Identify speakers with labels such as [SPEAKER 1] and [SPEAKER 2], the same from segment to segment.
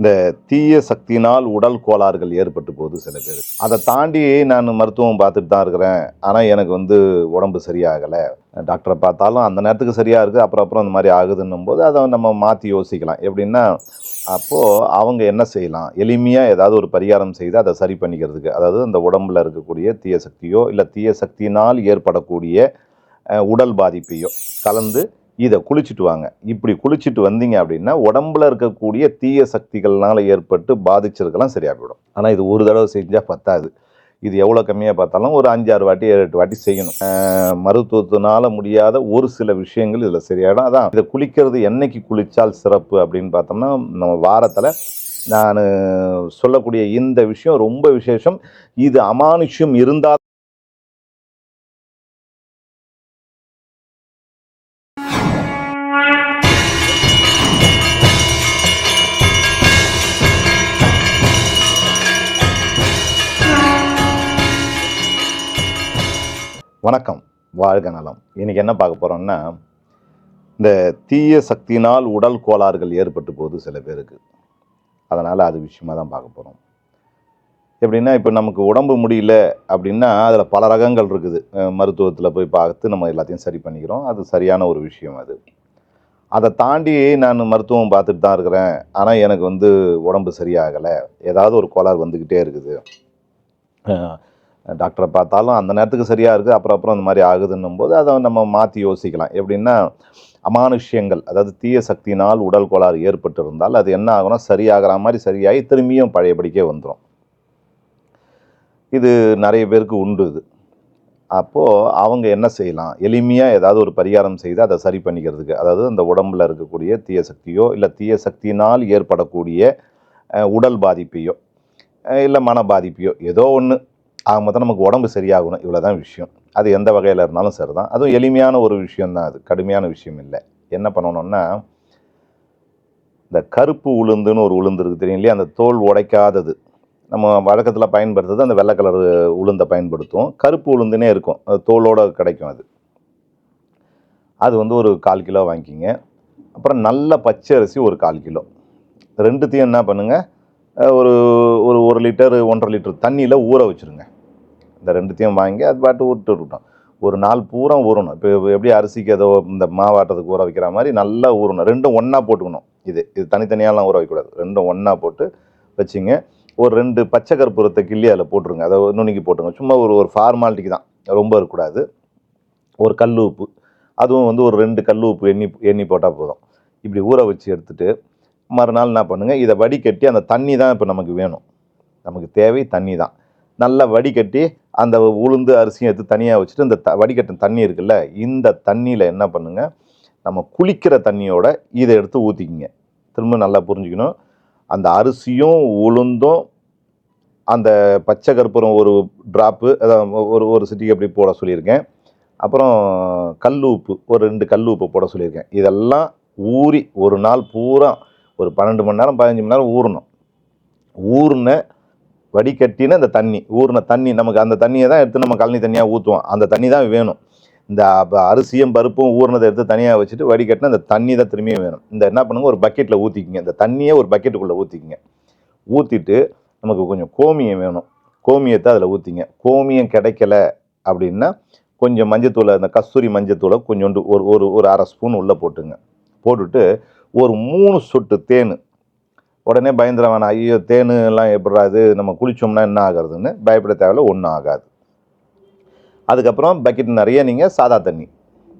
[SPEAKER 1] இந்த தீய சக்தியினால் உடல் கோளாறுகள் ஏற்பட்டு போகுது சில பேர். அதை தாண்டி நான் மருத்துவம் பார்த்துட்டு தான் இருக்கிறேன். ஆனால் எனக்கு வந்து உடம்பு சரியாகலை. டாக்டரை பார்த்தாலும் அந்த நேரத்துக்கு சரியாக இருக்குது அப்புறம் அப்புறம் அந்த மாதிரி ஆகுதுன்னும் போது அதை நம்ம மாற்றி யோசிக்கலாம். எப்படின்னா அப்போது அவங்க என்ன செய்யலாம்? எளிமையாக ஏதாவது ஒரு பரிகாரம் செய்து அதை சரி பண்ணிக்கிறதுக்கு அதாவது அந்த உடம்புல இருக்கக்கூடிய தீய சக்தியோ இல்லை தீய சக்தியினால் ஏற்படக்கூடிய உடல் பாதிப்பையோ கலந்து இதை குளிச்சுட்டு வாங்க. இப்படி குளிச்சுட்டு வந்தீங்க அப்படின்னா உடம்புல இருக்கக்கூடிய தீய சக்திகள்னால ஏற்பட்டு பாதிச்சிருக்கலாம் சரியாகிவிடும். போயிடும் ஆனால் இது ஒரு தடவை செஞ்சால் பத்தாது. இது எவ்வளோ கம்மியாக பார்த்தாலும் ஒரு அஞ்சாறு வாட்டி ஏழு எட்டு வாட்டி செய்யணும். மருத்துவத்தினால் மருத்துவத்தினால முடியாத ஒரு சில விஷயங்கள் இதில் சரியாயிடும். அதான் இதை குளிக்கிறது என்னைக்கு குளித்தால் சிறப்பு அப்படின்னு பார்த்தோம்னா நம்ம வாரத்தில் நான் சொல்லக்கூடிய இந்த விஷயம் ரொம்ப விசேஷம். இது அமானுஷ்யம் இருந்தால் வணக்கம் வாழ்க நலம். இன்றைக்கி என்ன பார்க்க போகிறோம்னா இந்த தீய சக்தியினால் உடல் கோளாறுகள் ஏற்பட்டு போகுது சில பேருக்கு. அதனால் அது விஷயமாக தான் பார்க்க போகிறோம் எப்படின்னா இப்போ நமக்கு உடம்பு முடியல அப்படின்னா அதில் பல ரகங்கள் இருக்குது. மருத்துவத்தில் போய் பார்த்து நம்ம எல்லாத்தையும் சரி பண்ணிக்கிறோம். அது சரியான ஒரு விஷயம் அது. அதை தாண்டி நான் மருத்துவம் பார்த்துட்டு தான் இருக்கிறேன். ஆனால் எனக்கு வந்து உடம்பு சரியாகலை. ஏதாவது ஒரு கோளாறு வந்துக்கிட்டே இருக்குது. டாக்டரை பார்த்தாலும் அந்த நேரத்துக்கு சரியாக இருக்குது அப்புறம் அப்புறம் அந்த மாதிரி ஆகுதுன்னும் போது அதை நம்ம மாற்றி யோசிக்கலாம். எப்படின்னா அமானுஷ்யங்கள் அதாவது தீய சக்தினால் உடல் கோளாறு ஏற்பட்டு இருந்தால் அது என்ன ஆகும்னா சரியாகிற மாதிரி சரியாகி திரும்பியும் பழையபடிக்கே வந்துடும் இது நிறைய பேருக்கு உண்டு இது. அப்போது அவங்க என்ன செய்யலாம்? எளிமையாக ஏதாவது ஒரு பரிகாரம் செய்து அதை சரி பண்ணிக்கிறதுக்கு அதாவது அந்த உடம்புல இருக்கக்கூடிய தீய சக்தியோ இல்லை தீய சக்தியினால் ஏற்படக்கூடிய உடல் பாதிப்பையோ இல்லை மன பாதிப்பையோ ஏதோ ஒன்று ஆக மொத்தம் நமக்கு உடம்பு சரியாகணும். இவ்வளோ தான் விஷயம். அது எந்த வகையில் இருந்தாலும் சரி தான் அதுவும் எளிமையான ஒரு விஷயம் தான் அது. கடுமையான விஷயம் இல்லை. என்ன பண்ணணும்னா இந்த கருப்பு உளுந்துன்னு ஒரு உளுந்து இருக்குது தெரியும் இல்லையா அந்த தோல் உடைக்காதது. நம்ம வழக்கத்தில் பயன்படுத்துறது அந்த வெள்ளை கலர் உளுந்தை பயன்படுத்துவோம். கருப்பு உளுந்துனே இருக்கும். தோலோடு தோலோட கிடைக்கும் அது. அது வந்து ஒரு கால் கிலோ வாங்கிக்கிங்க. அப்புறம் நல்ல பச்சை அரிசி ஒரு கால் கிலோ. ரெண்டுத்தையும் என்ன பண்ணுங்கள் ஒரு ஒரு ஒரு லிட்டர் ஒன்றரை லிட்டர் தண்ணியில் ஊற வச்சுருங்க. இந்த ரெண்டுத்தையும் வாங்கி அது பாட்டு விட்டு விட்டோம் ஒரு நாள் பூரா ஊறணும். இப்போ எப்படி அரிசிக்கு ஏதோ இந்த மாவாட்டத்துக்கு ஊற வைக்கிற மாதிரி நல்லா ஊறணும். ரெண்டும் ஒன்றா போட்டுக்கணும். இது இது தனித்தனியாலாம் ஊற வைக்கக்கூடாது. ரெண்டும் ஒன்றா போட்டு வச்சிங்க. ஒரு ரெண்டு பச்சை கற்பூரத்தை கிள்ளி அதில் போட்டுருங்க. அதை நுணுக்கி போட்டுருங்க. சும்மா ஒரு ஒரு ஃபார்மாலிட்டிக்கு தான். ரொம்ப இருக்கக்கூடாது. ஒரு கல் உப்பு. அதுவும் வந்து ஒரு ரெண்டு கல் உப்பு எண்ணி எண்ணி போட்டால் போதும். இப்படி ஊற வச்சு எடுத்துகிட்டு மறுநாள் என்ன பண்ணுங்கள் இதை வடிகட்டி அந்த தண்ணி தான் இப்போ நமக்கு வேணும். நமக்கு தேவை தண்ணி தான். நல்லா வடிகட்டி அந்த உளுந்து அரிசியும் எடுத்து தனியாக வச்சுட்டு இந்த த வடிகட்டின தண்ணி இருக்குல்ல இந்த தண்ணியில் என்ன பண்ணுங்கள் நம்ம குளிக்கிற தண்ணியோட இதை எடுத்து ஊற்றிக்கிங்க திரும்ப நல்லா புரிஞ்சுக்கணும். அந்த அரிசியும் உளுந்தும் அந்த பச்சை கற்பூரம் ஒரு ட்ராப்பு ஒரு ஒரு சிட்டிக்கு அப்படி போட சொல்லியிருக்கேன். அப்புறம் கல் உப்பு ஒரு ரெண்டு கல் உப்பு போட சொல்லியிருக்கேன். இதெல்லாம் ஊறி ஒரு நாள் பூரா ஒரு பன்னெண்டு மணி நேரம் பதினஞ்சு மணி நேரம் ஊறணும். ஊறின வடிகட்டின அந்த தண்ணி ஊறின தண்ணி நமக்கு அந்த தண்ணியை தான் எடுத்து நம்ம கழனி தண்ணியாக ஊற்றுவோம் அந்த தண்ணி தான் வேணும். இந்த அரிசியும் பருப்பும் ஊறினதை எடுத்து தனியாக வச்சுட்டு வடிகட்டின அந்த தண்ணி தான் திரும்பியும் வேணும். இந்த என்ன பண்ணுங்க ஒரு பக்கெட்டில் ஊற்றிக்கிங்க இந்த தண்ணியை ஒரு பக்கெட்டுக்குள்ளே ஊற்றிக்கிங்க ஊற்றிட்டு நமக்கு கொஞ்சம் கோமியம் வேணும். கோமியத்தை அதில் ஊற்றிங்க கோமியம் கிடைக்கல அப்படின்னா கொஞ்சம் மஞ்சத்தூளை அந்த கஸ்தூரி மஞ்சத்தூளை கொஞ்சோண்டு ஒரு ஒரு ஒரு அரை ஸ்பூன் உள்ளே போட்டுங்க. போட்டுட்டு ஒரு மூணு சொட்டு தேன் உடனே பயந்துட வேணாம் ஐயோ தேனு எல்லாம் அது இது? நம்ம குளித்தோம்னா என்ன ஆகுறதுன்னு பயப்பட தேவையில்ல ஒன்றும் ஆகாது. அதுக்கப்புறம் பக்கெட் நிறைய நீங்கள் சாதா தண்ணி.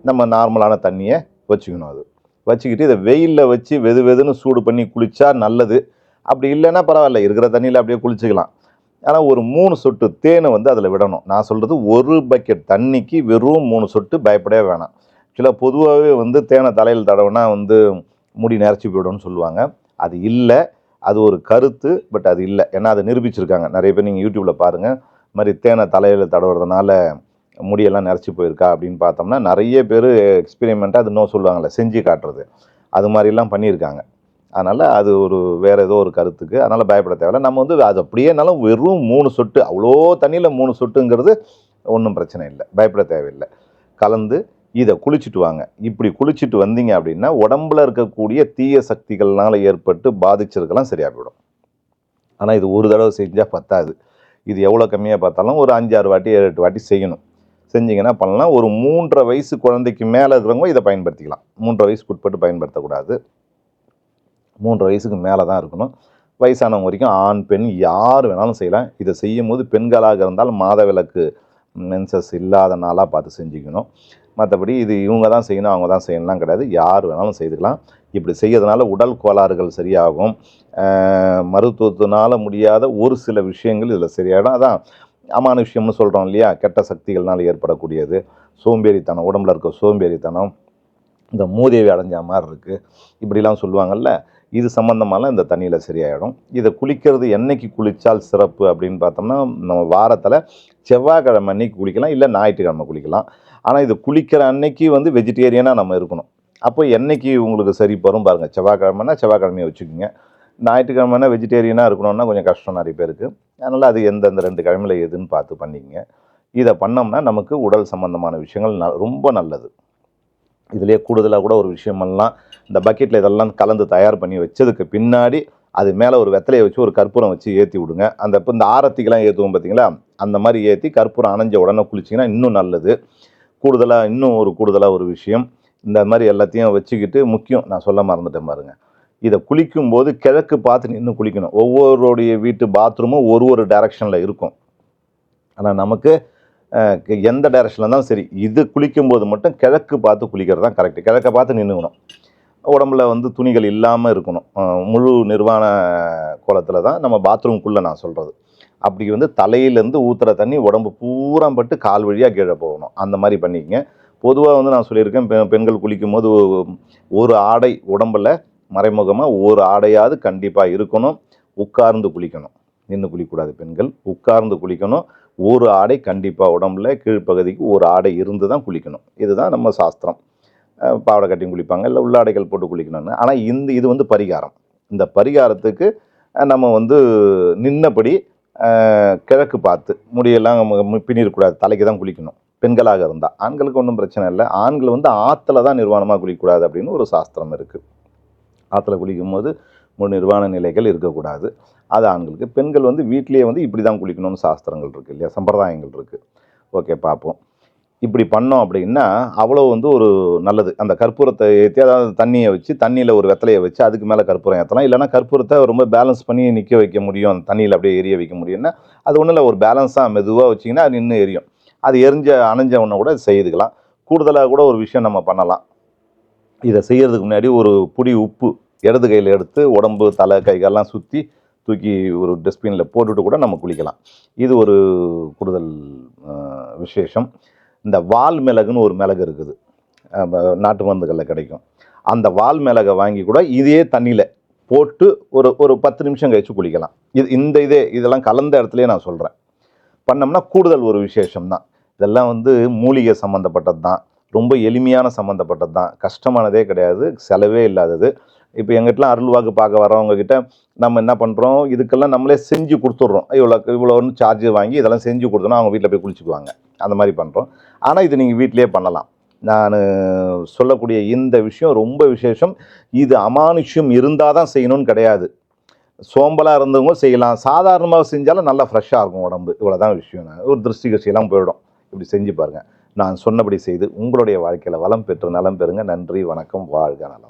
[SPEAKER 1] நம்ம நார்மலான தண்ணியை வச்சுக்கணும் அது. வச்சுக்கிட்டு இதை வெயிலில் வச்சு வெது வெதுன்னு சூடு பண்ணி குளித்தா நல்லது. அப்படி இல்லைன்னா பரவாயில்ல இருக்கிற தண்ணியில் அப்படியே குளிச்சுக்கலாம். ஆனால் ஒரு மூணு சொட்டு தேனை வந்து அதில் விடணும். நான் சொல்கிறது ஒரு பக்கெட் தண்ணிக்கு வெறும் மூணு சொட்டு பயப்படவே வேணாம். ஆக்சுவலாக பொதுவாகவே வந்து தேனை தலையில் தடவுனா வந்து முடி நிறச்சி போய்டும்னு சொல்லுவாங்க. அது இல்லை. அது ஒரு கருத்து பட் அது இல்லை. ஏன்னா அதை நிரூபிச்சிருக்காங்க. நிறைய பேர் நீங்கள் யூடியூப்பில் பாருங்கள் இது மாதிரி தேனை தலையில் தடவுறதுனால முடியெல்லாம் நிறச்சி போயிருக்கா அப்படின்னு பார்த்தோம்னா நிறைய பேர் எக்ஸ்பெரிமெண்ட்டாக அது இன்னும் சொல்லுவாங்கள்ல செஞ்சு காட்டுறது. அது மாதிரிலாம் பண்ணியிருக்காங்க. அதனால் அது ஒரு வேறு ஏதோ ஒரு கருத்துக்கு. அதனால் பயப்பட தேவையில்ல. நம்ம வந்து அது அப்படியேனாலும் வெறும் மூணு சொட்டு அவ்வளோ தண்ணியில் மூணு சொட்டுங்கிறது ஒன்றும் பிரச்சனை இல்லை. பயப்பட தேவையில்லை. கலந்து இதை குளிச்சுட்டு வாங்க. இப்படி குளிச்சுட்டு வந்தீங்க அப்படின்னா உடம்புல இருக்கக்கூடிய தீய சக்திகள்னால ஏற்பட்டு பாதிச்சிருக்கலாம் சரியாக போயிடும். ஆனால் இது ஒரு தடவை செஞ்சால் பத்தாது. இது எவ்வளோ கம்மியாக பார்த்தாலும் ஒரு அஞ்சாறு வாட்டி ஏழு எட்டு வாட்டி செய்யணும். செஞ்சீங்கன்னா பண்ணலாம். ஒரு மூன்றரை வயசு குழந்தைக்கு மேலே இருக்கிறவங்க இதை பயன்படுத்திக்கலாம். மூன்றரை வயசுக்கு உட்பட்டு பயன்படுத்தக்கூடாது. மூன்றரை வயசுக்கு மேலே தான் இருக்கணும். வயசானவங்க வரைக்கும் ஆண் பெண் யார் வேணாலும் செய்யலாம். இதை செய்யும் போது பெண்களாக இருந்தால் மாதவிலக்கு மென்சஸ் இல்லாத நாளாக பார்த்து செஞ்சுக்கணும். மற்றபடி இது இவங்க தான் செய்யணும் அவங்க தான் செய்யணும்லாம் கிடையாது. யார் வேணாலும் செய்துக்கலாம். இப்படி செய்யறதுனால உடல் கோளாறுகள் சரியாகும். மருத்துவத்தினால் மருத்துவத்தினால முடியாத ஒரு சில விஷயங்கள் இதில் சரியாயிடும். அதான் அமானுஷ்யம்னு சொல்கிறோம் இல்லையா? கெட்ட சக்திகள்னால் ஏற்படக்கூடியது. சோம்பேறித்தனம் உடம்புல இருக்க சோம்பேறித்தனம் இந்த மூதேவி அடைஞ்ச மாதிரி இருக்குது இப்படிலாம் சொல்லுவாங்கல்ல இது சம்மந்தமாலாம் இந்த தண்ணியில் சரியாயிடும். இதை குளிக்கிறது என்றைக்கு குளித்தால் சிறப்பு அப்படின்னு பார்த்தோம்னா நம்ம வாரத்தில் செவ்வாய்க்கிழமை அன்னைக்கு குளிக்கலாம் இல்லை ஞாயிற்றுக்கிழமை குளிக்கலாம். ஆனால் இது குளிக்கிற அன்னைக்கு வந்து வெஜிடேரியனாக நம்ம இருக்கணும். அப்போ என்றைக்கு உங்களுக்கு சரி வரும் பாருங்கள் செவ்வாய்க்கிழமைனா செவ்வாய்க்கிழமையை வச்சுக்கோங்க. ஞாயிற்றுக்கிழமைனா வெஜிடேரியனாக இருக்கணும்னா கொஞ்சம் கஷ்டம் நிறைய பேருக்கு. அதனால் அது எந்தெந்த ரெண்டு கிழமையில எதுன்னு பார்த்து பண்ணிக்கங்க. இதை பண்ணோம்னா நமக்கு உடல் சம்மந்தமான விஷயங்கள் ந ரொம்ப நல்லது. இதுலேயே கூடுதலாக கூட ஒரு விஷயமெல்லாம் இந்த பக்கெட்டில் இதெல்லாம் கலந்து தயார் பண்ணி வச்சதுக்கு பின்னாடி அது மேலே ஒரு வெத்தலையை வச்சு ஒரு கற்பூரம் வச்சு ஏற்றி விடுங்க. அந்த இப்போ இந்த ஆரத்திக்கெலாம் ஏற்றுவோம் பார்த்தீங்களா அந்த மாதிரி ஏற்றி கற்பூரம் அணைஞ்ச உடனே குளிச்சிங்கன்னா இன்னும் நல்லது. கூடுதலாக இன்னும் ஒரு கூடுதலாக ஒரு விஷயம். இந்த மாதிரி எல்லாத்தையும் வச்சுக்கிட்டு முக்கியம் நான் சொல்ல மறந்துட்டேன் பாருங்கள் இதை குளிக்கும்போது கிழக்கு பார்த்து நின்று குளிக்கணும். ஒவ்வொருடைய வீட்டு பாத்ரூமும் ஒரு ஒரு டைரக்ஷனில் இருக்கும். ஆனால் நமக்கு எந்த டைரக்ஷனில் இருந்தாலும் சரி இது குளிக்கும்போது மட்டும் கிழக்கு பார்த்து குளிக்கிறது தான் கரெக்டு கிழக்க பார்த்து நின்றுக்கணும் உடம்புல வந்து துணிகள் இல்லாமல் இருக்கணும். முழு நிர்வாண கோலத்தில் தான் நம்ம பாத்ரூம்குள்ளே நான் சொல்கிறது அப்படி வந்து தலையிலேருந்து ஊற்றுற தண்ணி உடம்பு பூரா பட்டு கால் வழியாக கீழே போகணும். அந்த மாதிரி பண்ணிக்கங்க. பொதுவாக வந்து நான் சொல்லியிருக்கேன் பெ- பெண்கள் குளிக்கும் போது ஒரு ஆடை உடம்புல மறைமுகமாக ஒரு ஆடையாவது கண்டிப்பாக இருக்கணும். உட்கார்ந்து குளிக்கணும். நின்று குளிக்கக்கூடாது பெண்கள். உட்கார்ந்து குளிக்கணும். ஒரு ஆடை கண்டிப்பாக உடம்புல கீழ்ப்பகுதிக்கு ஒரு ஆடை இருந்து தான் குளிக்கணும். இதுதான் நம்ம சாஸ்திரம். பாவடை கட்டியும் குளிப்பாங்க இல்லை உள்ளாடைகள் போட்டு குளிக்கணும்னு. ஆனால் இந்த இது வந்து பரிகாரம். இந்த பரிகாரத்துக்கு நம்ம வந்து நின்னபடி கிழக்கு பார்த்து முடியெல்லாம் பின்னிடக்கூடாது. தலைக்கு தான் குளிக்கணும். பெண்களாக இருந்தால் ஆண்களுக்கு ஒன்றும் பிரச்சனை இல்லை. ஆண்கள் வந்து ஆற்றுல தான் நிர்வாணமாக குளிக்கக்கூடாது அப்படின்னு ஒரு சாஸ்திரம் இருக்குது ஆற்றுல குளிக்கும்போது போது நிர்வாண நிலைகள் இருக்கக்கூடாது. அது ஆண்களுக்கு. பெண்கள் வந்து வீட்டிலேயே வந்து இப்படி தான் குளிக்கணும்னு சாஸ்திரங்கள் இருக்குது இல்லையா? சம்பிரதாயங்கள் இருக்குது ஓகே பார்ப்போம். இப்படி பண்ணோம் அப்படின்னா அவ்வளோ வந்து ஒரு நல்லது. அந்த கற்பூரத்தை ஏற்றி அதாவது தண்ணியை வச்சு தண்ணியில் ஒரு வெத்தலையை வச்சு அதுக்கு மேலே கற்பூரம் ஏற்றலாம் இல்லைன்னா கற்பூரத்தை ரொம்ப பேலன்ஸ் பண்ணி நிற்க வைக்க முடியும். அந்த தண்ணியில் அப்படியே எரிய வைக்க முடியும்னா அது ஒன்றும் இல்லை. ஒரு பேலன்ஸாக மெதுவாக வச்சிங்கன்னா அது நின்று எரியும். அது எரிஞ்ச அணைஞ்ச உடனே கூட செய்துக்கலாம். கூடுதலாக கூட ஒரு விஷயம் நம்ம பண்ணலாம். இதை செய்கிறதுக்கு முன்னாடி ஒரு புடி உப்பு இடது கையில் எடுத்து உடம்பு தலை கைகள்லாம் சுற்றி தூக்கி ஒரு டஸ்ட்பினில் போட்டுட்டு கூட நம்ம குளிக்கலாம். இது ஒரு கூடுதல் விசேஷம். இந்த வால் மிளகுன்னு ஒரு மிளகு இருக்குது. நாட்டு மருந்துகளில் கிடைக்கும். அந்த வால் மிளகை வாங்கி கூட இதே தண்ணியில் போட்டு ஒரு ஒரு பத்து நிமிஷம் கழித்து குளிக்கலாம். இது இந்த இதே இதெல்லாம் கலந்த இடத்துலையே நான் சொல்கிறேன் பண்ணோம்னா கூடுதல் ஒரு விசேஷம் தான் இதெல்லாம் வந்து மூலிகை சம்மந்தப்பட்டது தான் ரொம்ப எளிமையான சம்மந்தப்பட்டது தான் கஷ்டமானதே கிடையாது. செலவே இல்லாதது. இப்போ எங்கிட்டலாம் அருள்வாக்கு பார்க்க வரவங்க கிட்ட நம்ம என்ன பண்ணுறோம் இதுக்கெல்லாம் நம்மளே செஞ்சு கொடுத்துட்றோம். இவ்வளோ இவ்வளோன்னு சார்ஜ் வாங்கி இதெல்லாம் செஞ்சு கொடுத்தோன்னா அவங்க வீட்டில் போய் குளிச்சுக்குவாங்க. அந்த மாதிரி பண்ணுறோம் ஆனால் இது நீங்கள் வீட்டிலேயே பண்ணலாம். நான் சொல்லக்கூடிய இந்த விஷயம் ரொம்ப விசேஷம். இது அமானுஷ்யம் இருந்தால் தான் செய்யணும்னு கிடையாது. சோம்பலாக இருந்தவங்க செய்யலாம். சாதாரணமாக செஞ்சாலும் நல்லா ஃப்ரெஷ்ஷாக இருக்கும் உடம்பு. இவ்வளோதான் விஷயம். ஒரு திருஷ்டி கட்சியெல்லாம் போயிடும். இப்படி செஞ்சு பாருங்கள் நான் சொன்னபடி செய்து உங்களுடைய வாழ்க்கையில் வளம் பெற்று நலம் பெறுங்க. நன்றி வணக்கம் வாழ்க நலம்.